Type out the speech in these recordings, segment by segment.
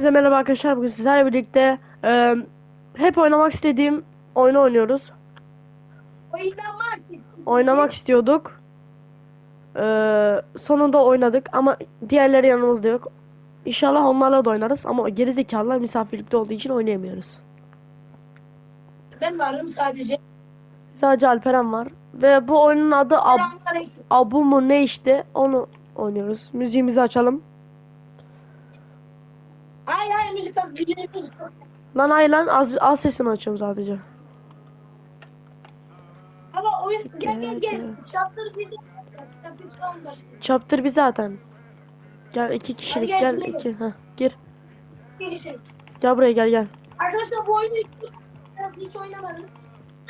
Herkese merhaba arkadaşlar. Bugün sizlerle birlikte e, hep oynamak istediğim oyunu oynuyoruz. Oynamak Oynamak istiyorduk. E, sonunda oynadık ama diğerleri yanımızda yok. İnşallah onlarla da oynarız ama gerizekalılar misafirlikte olduğu için oynayamıyoruz. Ben varım sadece. Sadece Alperen var ve bu oyunun adı Ab. Abu mu ne işte onu oynuyoruz. Müziğimizi açalım. Hayır hayır müzik yok. Müzik yok. Lan hayır lan az, az sesini açıyorum sadece. Ama oyun gel gel gel. Çaptır de. Çaptır falan başlıyor. Chapter bir zaten. Gel iki kişilik gel, gel iki. Heh, gir. Bir şey. Gel buraya gel gel. Arkadaşlar bu oyunu hiç, hiç oynamadım.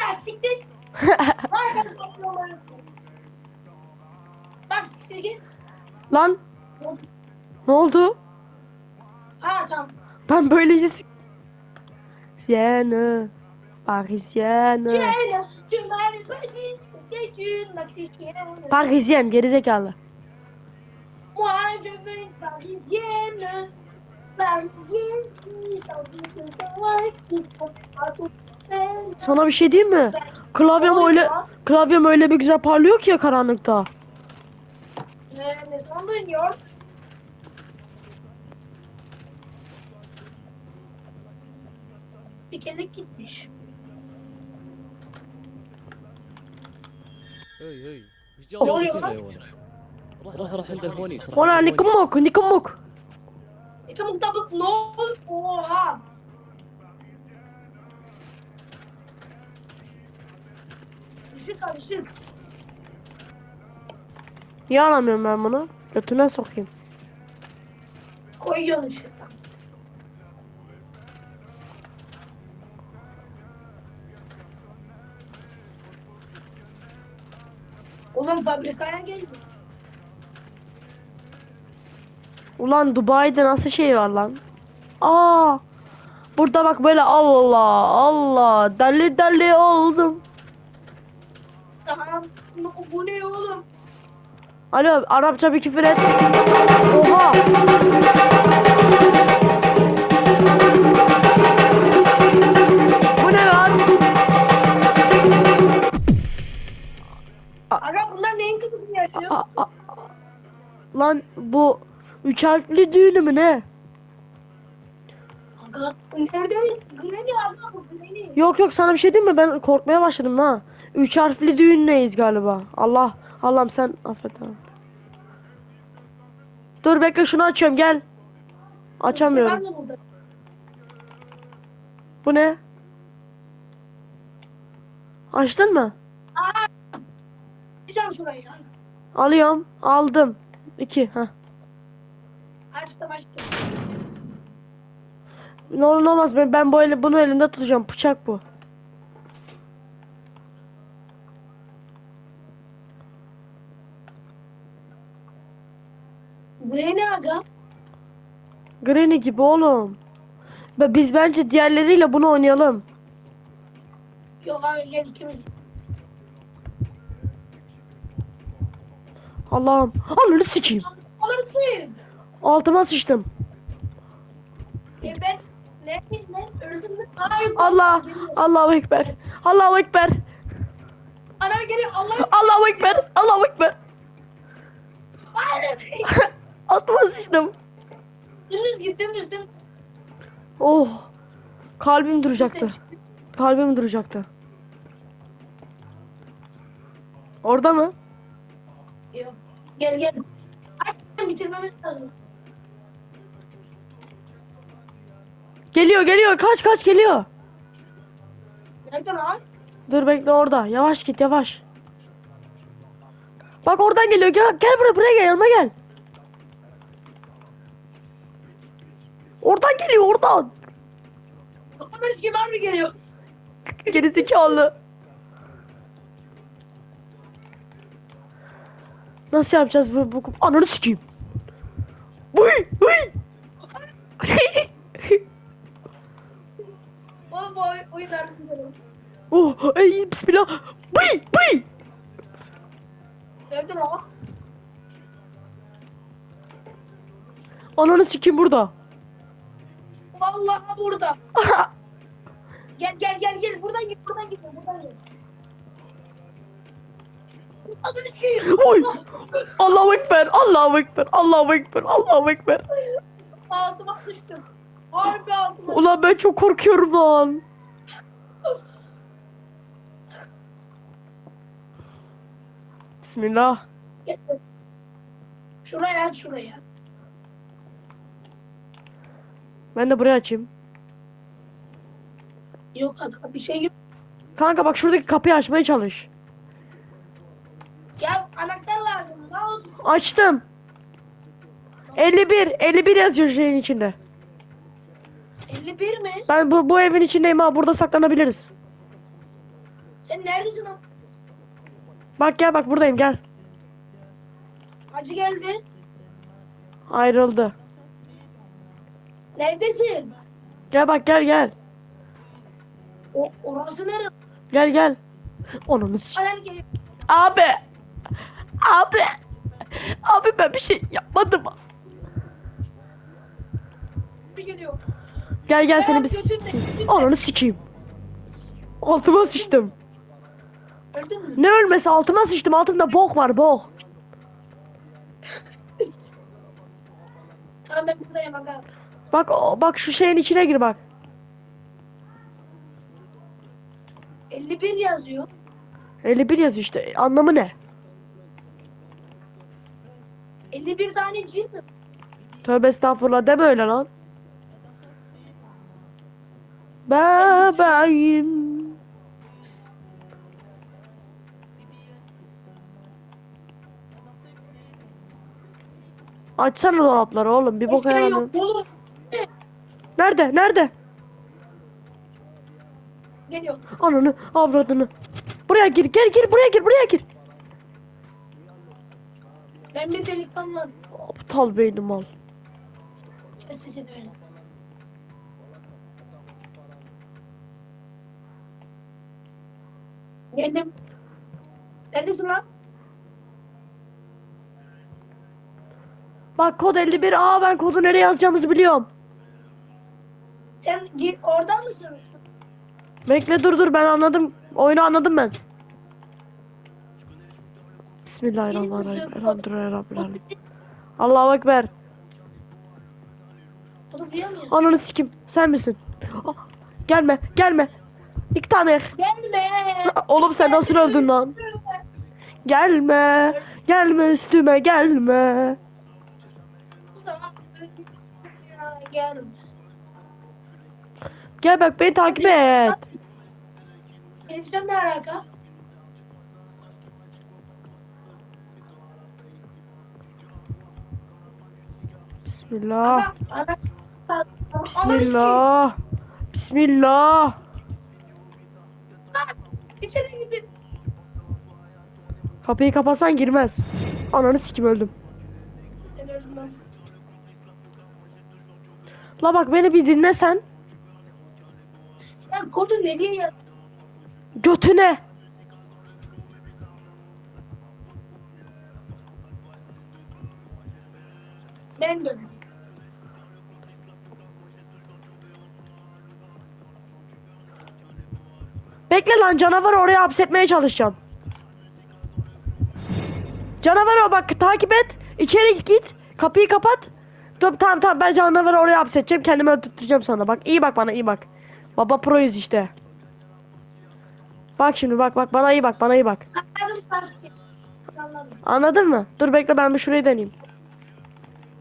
Ya siktir. Arkadaşlar oynamadım. Bak siktir git. Lan ne oldu? Ha tamam. Ben böylece Sienne. Parisienne. Parisien gerizekalı. Sana bir şey diyeyim mi? Klavyem öyle klavyem öyle bir güzel parlıyor ki ya karanlıkta. Ee, ne sandın ya? Dikenlik gitmiş. اي اي ايش oluyor جاوبك lan? يا ولد روح روح عند الفونيس روح Ona عند nikum الفونيس. muk nikum muk. İşte muhtemelen ne oldu? Oha! Işık al ışık. Niye alamıyorum ben bunu? Götüne sokayım. Koyuyorsun ışığı sen. Oğlum fabrikaya. Ulan Dubai'de nasıl şey var lan? Aa! Burada bak böyle Allah Allah deli deli oldum. Tamam. Bu, bu ne oğlum? Alo Arapça bir küfür et. Oha! A- a- Lan bu üç harfli düğünü mü ne? Aga nerede? Granny aga bu Granny. Yok yok sana bir şey diyeyim mi? Ben korkmaya başladım ha. Üç harfli düğünleyiz galiba. Allah Allah'ım sen affet abi. Dur bekle şunu açıyorum gel. Açamıyorum. Bu ne? Açtın mı? Açacağım şurayı. Alıyorum. Aldım. İki. Heh. Aç da başka. Ne olur ne olmaz ben, ben eli, bunu elimde tutacağım. Bıçak bu. Granny aga. Granny gibi oğlum. Biz bence diğerleriyle bunu oynayalım. Yok abi gel ikimiz. Allah'ım. Ananı sikeyim. Alırsın. Altıma sıçtım. E ben ne ne öldüm mü? Ay Allah. Allahu Ekber. Allahu Ekber. Ana geliyor Allah. Allahu Ekber. Allahu Ekber. Hayır. Altıma sıçtım. dümdüz git dümdüz dümdüz. Oh. Kalbim duracaktı. Kalbim duracaktı. Orada mı? Yok. Gel gel. Ay bitirmemiz lazım. Geliyor geliyor. Kaç kaç geliyor. Nerede lan? Dur bekle orada. Yavaş git yavaş. Bak oradan geliyor. Gel, gel buraya buraya gel yanıma gel. Oradan geliyor oradan. Ömer kim harbi geliyor. Gerizekalı. Nasıl yapacağız bu? bu ananı sikeyim. Buy buy. Oğlum bu oy- oyun harbi güzel. oh ey bismillah. Buy buy. Nerede lan? Ananı sikeyim burada. Vallahi burada. Gel gel gel gel. Buradan git buradan git. Buradan git. Oy. Allahu Ekber, Allahu Ekber, Allahu Ekber, Allahu Ekber. Altıma sıçtım. Harbi altıma Ulan ben çok korkuyorum lan. Bismillah. Şuraya aç şuraya. Ben de burayı açayım. Yok kanka bir şey yok. Kanka bak şuradaki kapıyı açmaya çalış. Ya anahtar lazım. Ne oldu? Açtım. 51, 51 yazıyor şeyin içinde. 51 mi? Ben bu, bu evin içindeyim ha. Burada saklanabiliriz. Sen neredesin lan? Bak gel bak buradayım gel. Hacı geldi. Ayrıldı. Neredesin? Gel bak gel gel. O, orası nerede? Gel gel. Onun. Abi. Abi. Abi ben bir şey yapmadım. Bir geliyor. Gel gel seni bir... Ananı sikeyim. Altıma sıçtım. Öldün mü? Ne ölmesi altıma sıçtım. Altımda bok var bok. Tamam ben buradayım aga. Bak o- bak şu şeyin içine gir bak. 51 yazıyor. 51 yazıyor işte. Anlamı ne? 51 tane değil mi? Tövbe estağfurullah deme öyle lan. Bebeğim. Açsana dolapları oğlum bir boka. Oğlum. Nerede? Nerede? Geliyor. Ananı, avradını. Buraya gir, gel gir, buraya gir, buraya gir. Ben bir delikanlı. Aptal beynim al. Kesici de öyle. Geldim. Neredesin lan? Bak kod 51. Aa ben kodu nereye yazacağımızı biliyorum. Sen gir oradan mısın? Bekle dur dur ben anladım. Oyunu anladım ben. Bismillahirrahmanirrahim. Elhamdülillahi Rabbil alemin. Allahu Ekber. Ananı sikim. Sen misin? Ah, gelme gelme. İki tane. Gelme. Oğlum sen nasıl öldün lan? Gelme. Gelme üstüme gelme. Gelme. Gel bak beni takip et. Televizyon ne alaka? Bismillah. Bismillah. Bismillah. Kapıyı kapatsan girmez. Ananı sikim öldüm. La bak beni bir dinle sen. Ya kodu nereye yaz? Götüne. Ben de. Bekle lan canavarı oraya hapsetmeye çalışacağım. Canavarı o bak takip et. İçeri git. Kapıyı kapat. Dur tamam tamam ben canavarı oraya hapsedeceğim. Kendimi öldürteceğim sana. Bak iyi bak bana iyi bak. Baba proyuz işte. Bak şimdi bak bak bana iyi bak bana iyi bak. Anladın mı? Dur bekle ben bir şurayı deneyeyim.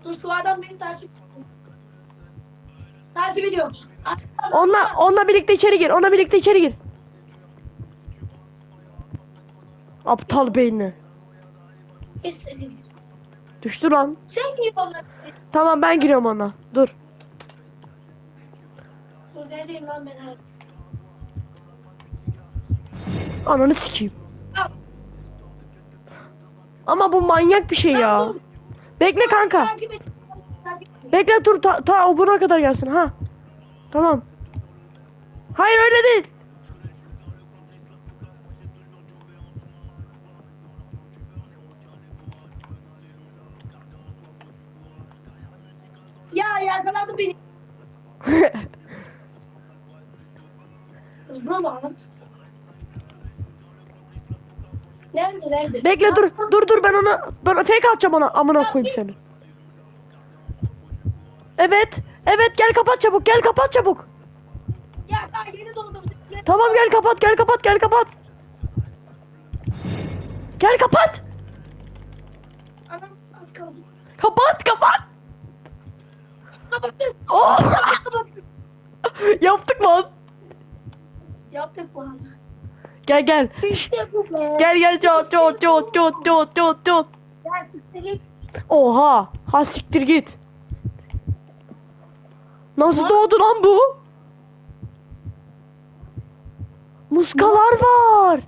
Dur şu adam beni takip Takip ediyor. Onunla, onunla birlikte içeri gir. Onunla birlikte içeri gir. Aptal beyni. Kes sesini. Düştü lan. Sen niye onları? Tamam ben giriyorum ona. Dur. Dur neredeyim lan ben abi? Ananı sikeyim. Al. Ama bu manyak bir şey ya. Dur. Bekle kanka. Takip et. Takip et. Bekle dur ta, ta o buna kadar gelsin ha. Tamam. Hayır öyle değil. Yakaladı beni. Hızlı lan. Nerede nerede? Bekle dur. Dur dur ben ona ben fake atacağım ona. Amına koyayım seni. Evet. Evet gel kapat çabuk. Gel kapat çabuk. Ya daha yeni doğdum. Tamam gel kapat. Gel kapat. Gel kapat. Gel kapat. Anam az kaldı. Kapat kapat. Kapattım. Kapattım. Yaptık lan. Yaptık lan. Gel gel. İşte bu be. Gel gel çot çot çot çot çot çot çot. Gel siktir git. Oha. Ha siktir git. Nasıl Lan. doğdu lan bu? Muskalar var.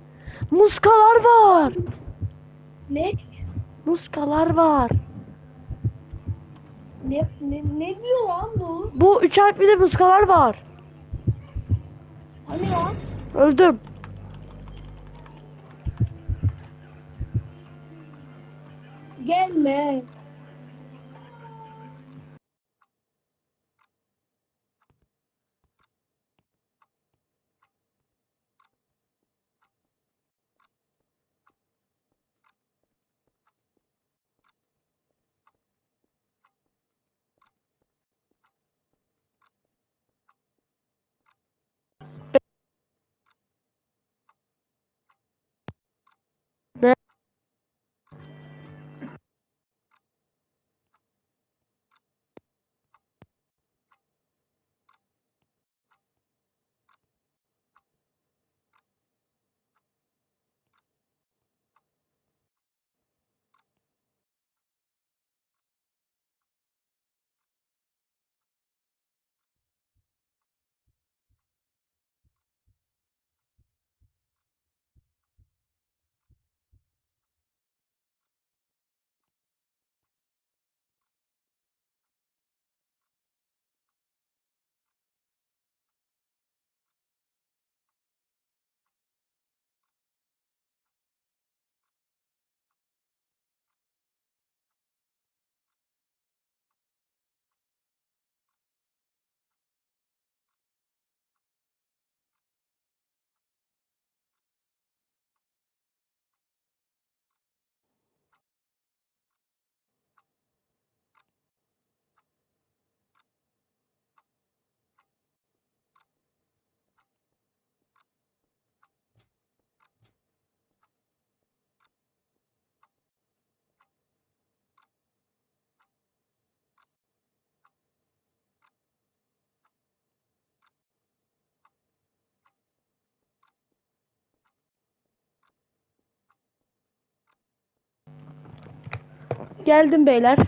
Muskalar var. Ne? Muskalar var. Ne, ne, ne diyor lan bu? Bu üç harfli de muskalar var. Hani lan? Öldüm. Gelme. Geldim beyler.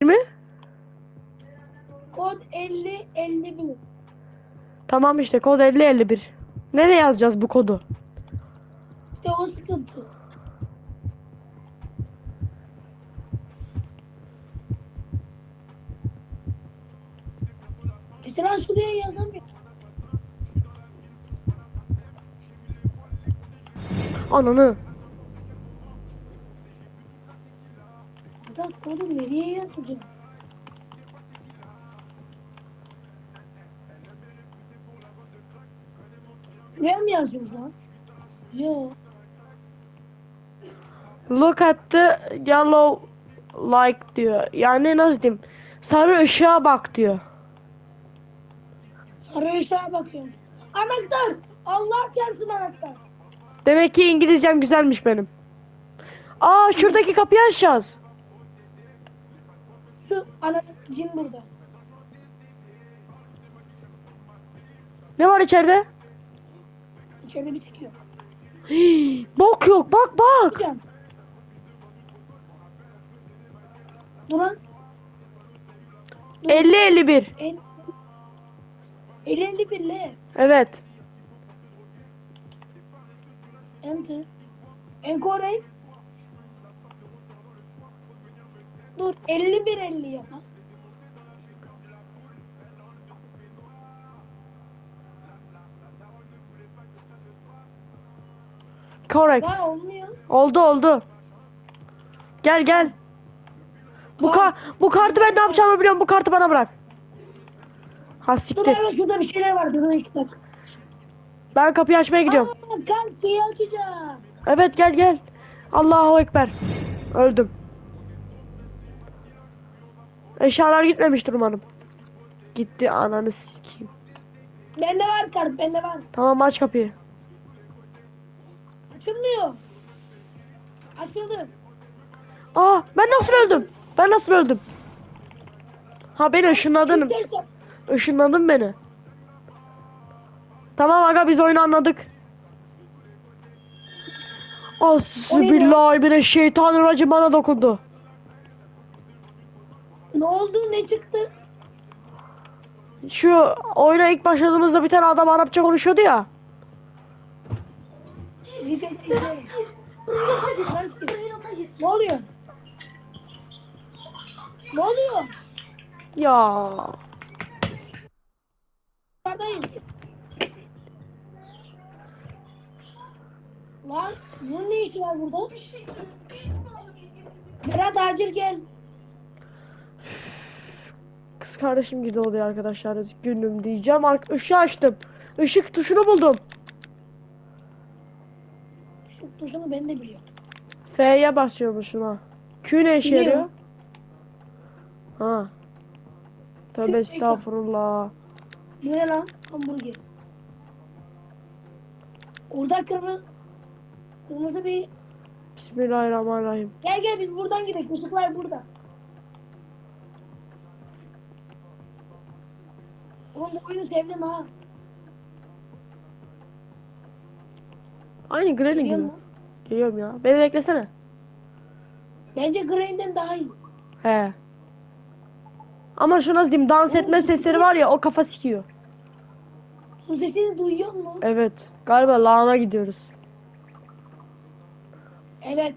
mi? Kod 50 51. Tamam işte kod 5051. Nereye yazacağız bu kodu? İşte o sıkıntı. Mesela şuraya yazamıyorum. Ananı. Adam kodu nereye yazacağım? Buraya mı yazıyoruz lan? Yo. Look at the yellow like diyor. Yani nasıl diyeyim? Sarı ışığa bak diyor. Sarı ışığa bakıyorum. Anahtar! Allah çarpsın anahtar. Demek ki İngilizcem güzelmiş benim. Aa şuradaki kapıyı açacağız. Şu anahtar cin burada. Ne var içeride? İçeride bir sekiyor. Hii, bok yok bak bak. Duran 50 51. el 50 51 L. Evet. Enter. Incorrect. Dur 51 50 yap. Correct. Olmuyor. Oldu oldu. Gel gel. Bu kar bu kartı ben ne yapacağımı biliyorum. Bu kartı bana bırak. Ha Dur siktir. şurada bir şeyler var. Dur iki dakika. Ben kapıyı açmaya gidiyorum. Aa, kan şeyi açacağım. Evet gel gel. Allahu ekber. Öldüm. Eşyalar gitmemiştir umarım. Gitti ananı sikeyim. Bende var kart bende var. Tamam aç kapıyı. Açılmıyor. Açıldı. Aa ben nasıl öldüm? Ben nasıl öldüm? Ha beni ışınladın. Işınladın beni. Tamam aga biz oyunu anladık. Bismillahirrahmanirrahim bana dokundu. Ne oldu ne çıktı? Şu oyuna ilk başladığımızda bir tane adam Arapça konuşuyordu ya. Ne oluyor? Ne oluyor? Ya. Yukarıdayım. Lan bunun ne işi var burada? Berat acil gel. Kız kardeşim gibi oluyor arkadaşlar. Günüm diyeceğim. Ark ışığı açtım. Işık tuşunu buldum. Şu tuşunu ben de biliyorum. F'ye basıyormuşum ha. Q ne işe yarıyor? Ha. Tövbe estağfurullah. Ne lan? Hamburger. Orada kırmızı kırmızı bir Bismillahirrahmanirrahim. gel gel biz buradan gidelim. Işıklar burada. Oğlum bu oyunu sevdim ha. Aynı Grelin gibi. Geliyorum ya. Beni beklesene. Bence Green'den daha iyi. He. Ama şu nasıl diyeyim dans etme sesleri var ya o kafa sikiyor. Su sesini duyuyor musun? Evet. Galiba lağına gidiyoruz. Evet.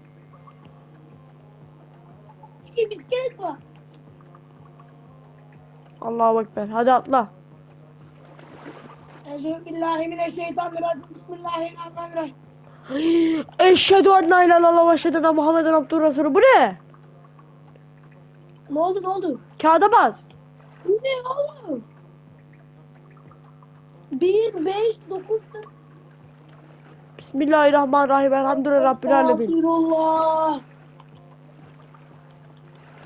Şey bisiklet var. Allahu ekber. Hadi atla. Euzubillahimineşşeytanirracim. Bismillahirrahmanirrahim. Eşhedü en la ilahe illallah ve eşhedü enne Muhammeden abdühü resulü. Bu ne? Ne oldu ne oldu? Kağıda bas. Bu ne oğlum? 1, 5, 9, Bismillahirrahmanirrahim. Elhamdülillah Rabbil alemin. Estağfirullah.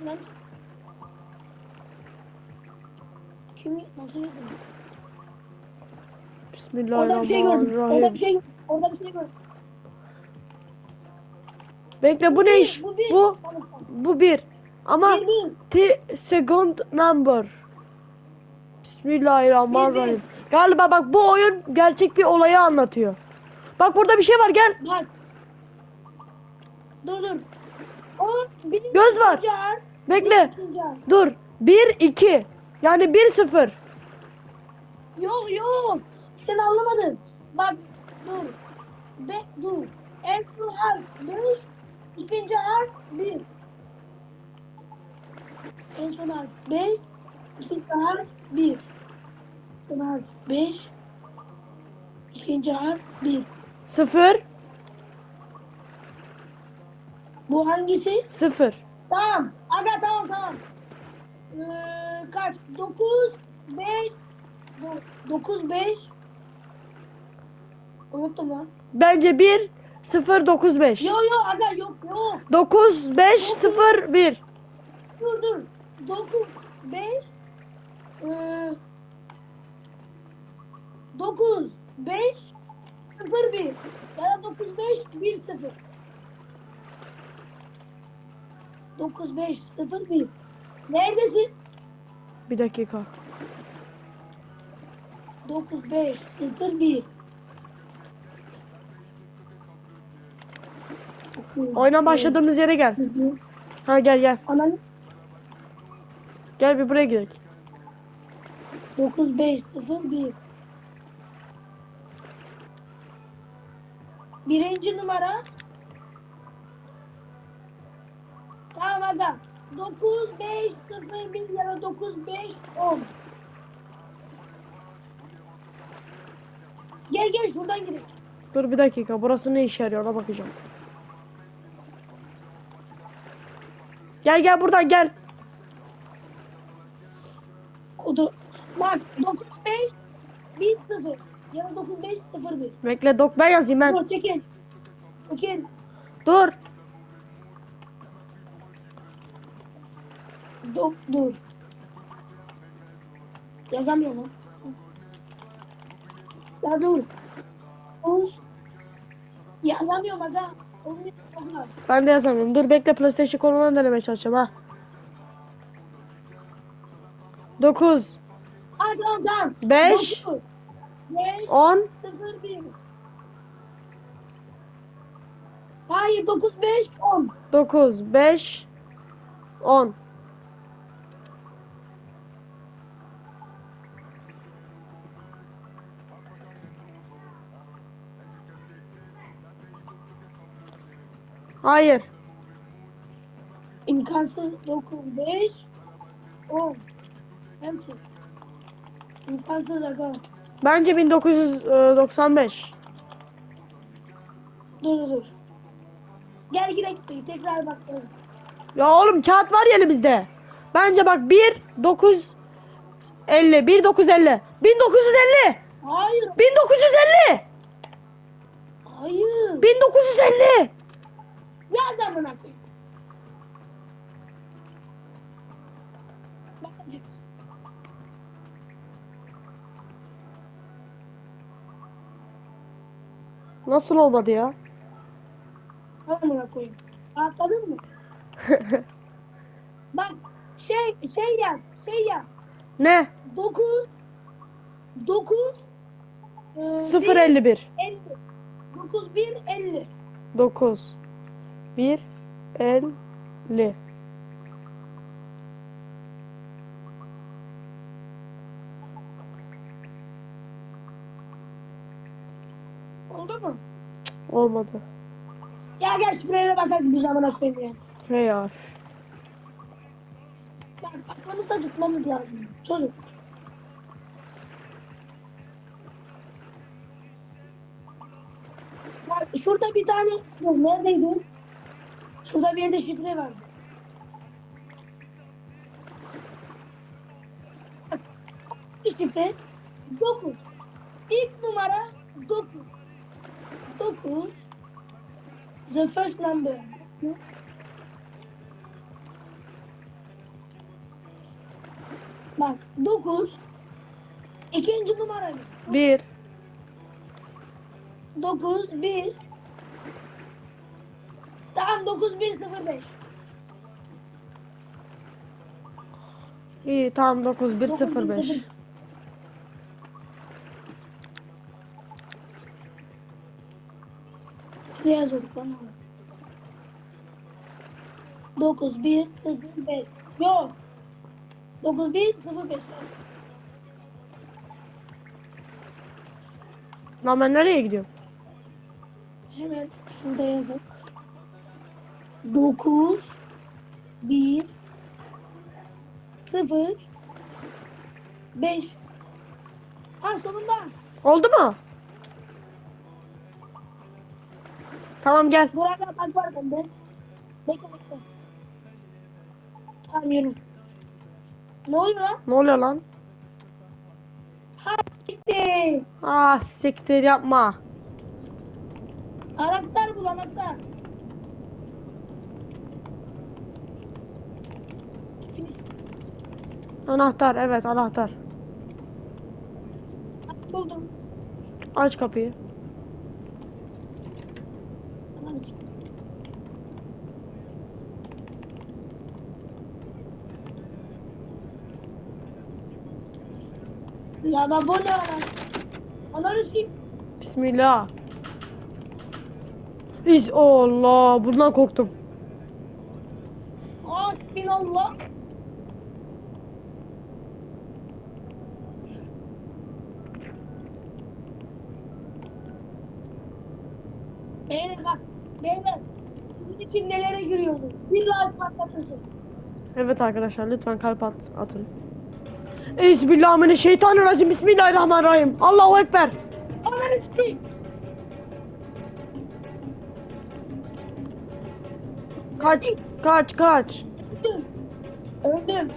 Lan. Kim nasıl yapıyor? Orada bir şey gördüm. Orada bir Bismillahirrahmanirrahim. şey Orada bir şey gördüm. Bekle bu ne iş? Bu bir. Bu bu bir. Ama Bir, bir. T second number. Bismillahirrahmanirrahim. Galiba bak bu oyun gerçek bir olayı anlatıyor. Bak burada bir şey var gel. Bak. Dur dur. O birinci Göz var. harf, Bekle. harf. Dur. 1 2. Yani 1 0. Yok yok. Sen anlamadın. Bak dur. Be, dur. En son harf 5. ikinci harf 1. En son harf 5. ikinci harf 1. Son harf 5. ikinci harf 1. 0 Bu hangisi? 0. Tamam. Aga tamam tamam. Ee, kaç? 9 5 9 5 Unuttum lan. Bence 1 0 9 5. Yo yo aga yok yok. 9 5 0 1. Dur dur. 9 5 ee, 9 5 0 1 ya da 9 5 1 0 9 5 0 1 Neredesin? Bir dakika. 9 5 0 1 Oyuna başladığımız yere gel. Ha gel gel. Ananı Gel bir buraya gidelim. 9 Birinci numara. Tamam adam. 9 5 0 1 0 9 5 10. Gel gel şuradan gidelim. Dur bir dakika burası ne işe yarıyor ona bakacağım. Gel gel buradan gel. O da bak 9 5 1 0 ya da 9 5 0 1. Bekle dok ben yazayım ben. Dur çekil. Çekil. Dur. Dur dur. Yazamıyorum lan. Ya dur. Dur. Yazamıyorum aga. Ben de yazamıyorum. Dur bekle PlayStation konumunu denemeye çalışacağım ha. 9 Hadi tamam tamam. 5 9, 5 10 0 1. Hayır 9 5 10. 9 5 10 Hayır. İmkansız 9 5 10. Empty. İmkansız aga. Bence 1995. Dur dur dur. Gel gidelim tekrar bakalım. Ya oğlum kağıt var ya elimizde. Bence bak 1 9 50 1 950 1950 Hayır. 1950 Hayır. 1950 Yaz amına koyayım. Nasıl olmadı ya? Amına koyayım. Atladın mı? Bak şey şey yaz. Şey yaz. ne? 9 9 0 51 50 9 1 50 9 1 50 Oldu mu? Olmadı. Ya gel şifreyle bakalım bir zamana koyayım ya. He ya. Bak aklımızda tutmamız lazım. Çocuk. Bak şurada bir tane dur neredeydi? Şurada bir yerde şifre vardı. Bak, şifre 9. İlk numara 9. 9 The first number. Bak 9 ikinci numara 1 9 1 Tamam 9 1 0 5 İyi tamam 9 1 0 5 Ne yazıyorduk lan? 9 1 0 5 Yok 9 1 0 5 Lan ben nereye gidiyorum? Hemen şurada yazın 9 1 0 5 Ha sonunda Oldu mu? Tamam gel. Burada bak var bende. Bekle bekle. Tamam yürü. Ne oluyor lan? Ne oluyor lan? Ha siktir. Ah siktir yapma. Anahtar bul anahtar. Anahtar evet anahtar. Buldum. Aç kapıyı. Ananı siktir. Ya bak bu ne lan? Ananı. Bismillah. Biz Allah bundan korktum. Hasbinallah. Beyler bak, beyler sizin için nelere giriyordu? Bir like patlatırsınız. Evet arkadaşlar lütfen kalp at, atın. Bismillahirrahmanirrahim. Bismillahirrahmanirrahim. Allahu ekber. Ananı sikeyim. Kaç kaç kaç. Öldüm. Öldüm.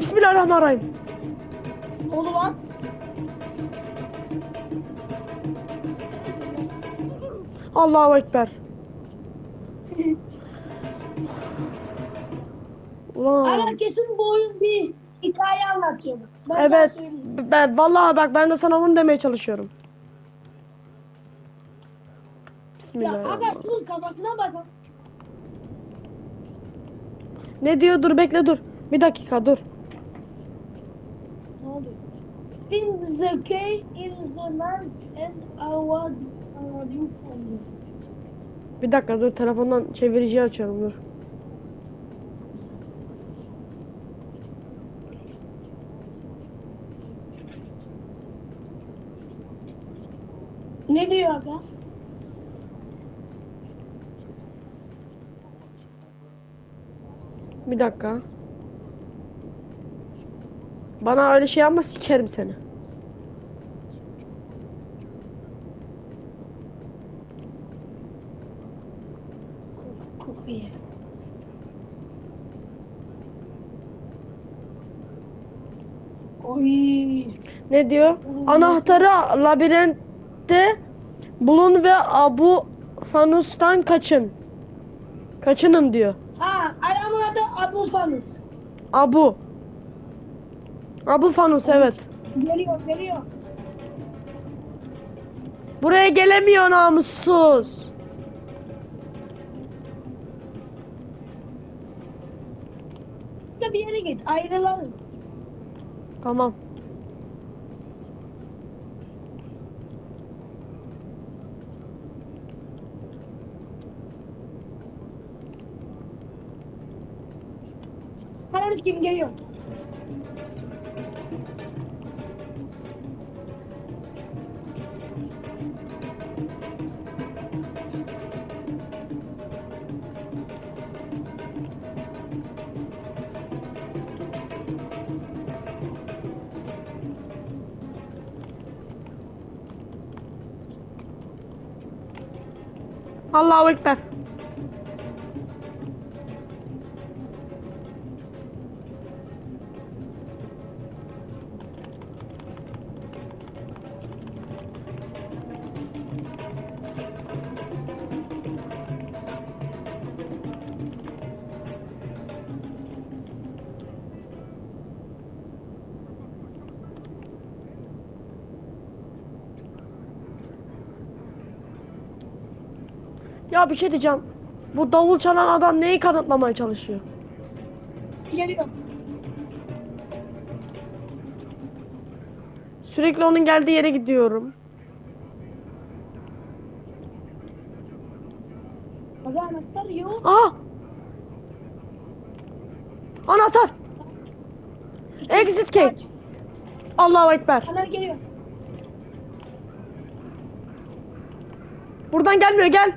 Bismillahirrahmanirrahim. Oldu lan. Allahu Ekber. Ulan. Ama kesin bu oyun bir hikaye anlatıyor. Ben Evet. Ben vallahi bak ben de sana bunu demeye çalışıyorum. Ya aga Bismillahirrahmanirrahim. şunun kafasına bakın. Ne diyor? Dur bekle dur. Bir dakika dur. Ne? Finds the key in the mask and I want you from this. Bir dakika dur telefondan çeviriciyi açıyorum dur. Ne diyor aga? Bir dakika. Bana öyle şey yapma sikerim seni. Kopya. Oy. Ne diyor? Anahtarı labirentte bulun ve Abu Fanus'tan kaçın. Kaçının diyor. Ha, adamın adı Abu Fanus. Abu. Abu Fanus evet. Geliyor, geliyor. Buraya gelemiyor namussuz. Bir yere git, ayrılalım. Tamam. Hadi kim geliyor? Allahu Ekber. Ya bir şey diyeceğim. Bu davul çalan adam neyi kanıtlamaya çalışıyor? Geliyor. Sürekli onun geldiği yere gidiyorum. Aga anahtar yok. Aha! Anahtar! Exit key. Allahu Ekber. Anahtar geliyor. Buradan gelmiyor gel.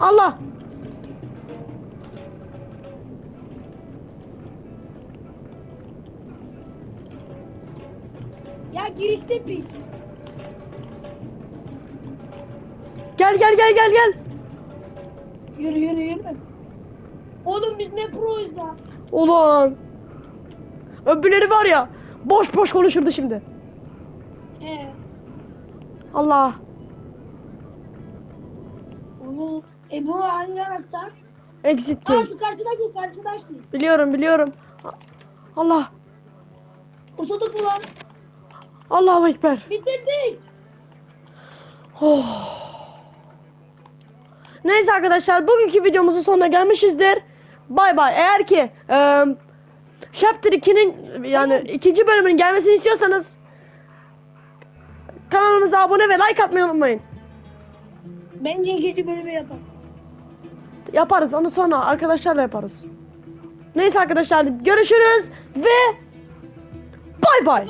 Allah. Ya girişte pik. Gel gel gel gel gel. Yürü yürü yürü. Oğlum biz ne proyuz lan? Ulan. Öbürleri var ya. Boş boş konuşurdu şimdi. He. Allah. Oğlum. E bu hangi anahtar? Exit Aa key. şu karşıdaki karşıdaki. Biliyorum biliyorum. Allah. Oturduk mu lan? Allahu Ekber. Bitirdik. Oh. Neyse arkadaşlar bugünkü videomuzun sonuna gelmişizdir. Bay bay. Eğer ki e, Chapter 2'nin yani ikinci bölümünün gelmesini istiyorsanız kanalımıza abone ve like atmayı unutmayın. Bence ikinci bölümü yapalım. Yaparız onu sonra arkadaşlarla yaparız. Neyse arkadaşlar görüşürüz ve bay bay.